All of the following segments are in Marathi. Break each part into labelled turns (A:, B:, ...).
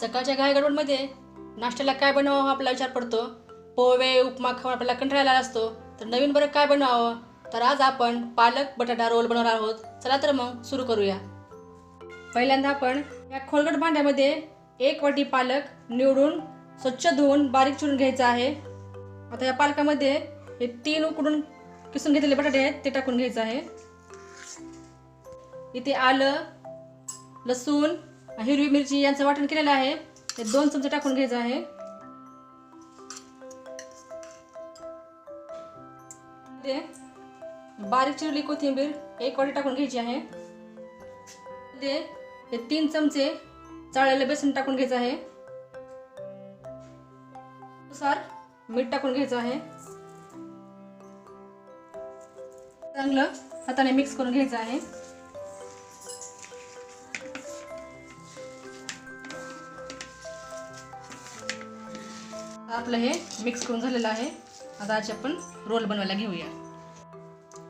A: सकाळच्या घाई गडबडमध्ये नाश्त्याला काय बनवावं हा आपला विचार पडतो. पोहे उपमा खाऊन आपल्याला कंटाळा असतो. तर नवीन बरं काय बनवावं? तर आज आपण पालक बटाटा रोल बनवणार आहोत. चला तर मग सुरू करूया. पहिल्यांदा आपण या खोलगट भांड्यामध्ये एक वाटी पालक निवडून स्वच्छ धुवून बारीक चिरून घ्यायचं आहे. आता या पालकामध्ये हे तीन उकडून किसून घेतलेले बटाटे आहेत ते टाकून घ्यायचं आहे. इथे आलं लसूण हिरवी मिरची यांचं वाटण केलेलं आहे. ते दोन चमचे टाकून घ्यायचं आहे. ते बारीक चिरली कोथिंबीर एक वाटी टाकून घ्यायची आहे. ते हे तीन चमचे चाळलेलं बेसन टाकून घ्यायचं आहे. नुसार मीठ टाकून घ्यायचं आहे. चांगलं हाताने मिक्स करून घ्यायचं आहे. आपलं हे मिक्स करून झालेलं आहे. आता आज आपण रोल बनवायला घेऊया.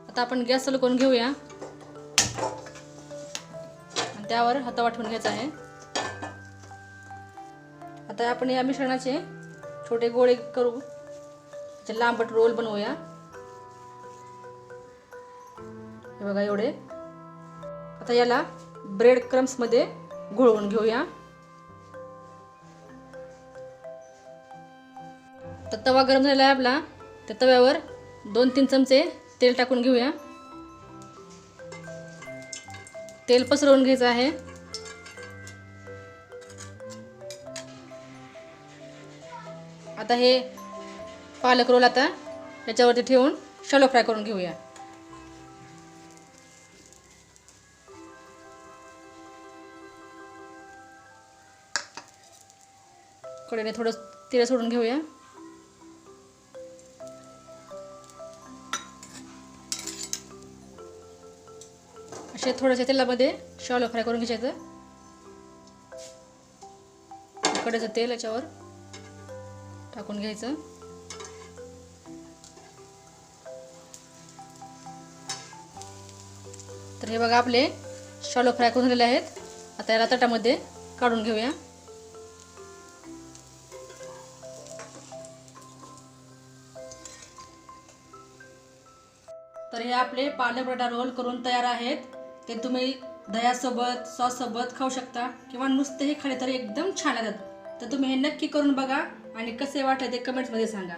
A: आता आपण गॅस चालू करून घेऊया. आणि त्यावर हाता वाटून घ्यायचा आहे. आता आपण या मिश्रणाचे छोटे गोळे करू. त्याचे लांबट रोल बनवूया. हे बघा एवढे. आता याला ब्रेड क्रम्समध्ये घोळवून घेऊया. आता तवा गरम झालेला आहे आपला. त्या तव्यावर दोन तीन चमचे तेल टाकून घेऊया. तेल पसरवून घ्यायचं आहे. आता हे पालक रोल आता याच्यावरती ठेवून शॅलो फ्राय करून घेऊया. कडेने थोडं तेल सोडून घेऊया. असे थोड्याशा तेलामध्ये शॉलो फ्राय करून घ्यायचं कडेचं तेल याच्यावर टाकून घ्यायचं तर हे बघा आपले शॉलो फ्राय करून झालेले आहेत आता याला तटामध्ये काढून घेऊया तर हे आपले पालक बटाटा रोल करून तयार आहेत ते तुम्ही दह्यासोबत सॉससोबत खाऊ शकता किंवा नुसतेही खाले तरी एकदम छान येतात. तर तुम्ही हे नक्की करून बघा आणि कसे वाटले ते कमेंट्समध्ये सांगा.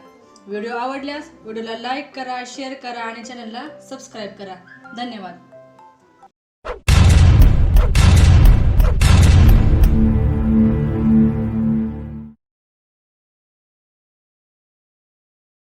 A: व्हिडिओ आवडल्यास व्हिडिओला लाईक करा शेअर करा आणि चॅनलला सबस्क्राईब करा. धन्यवाद.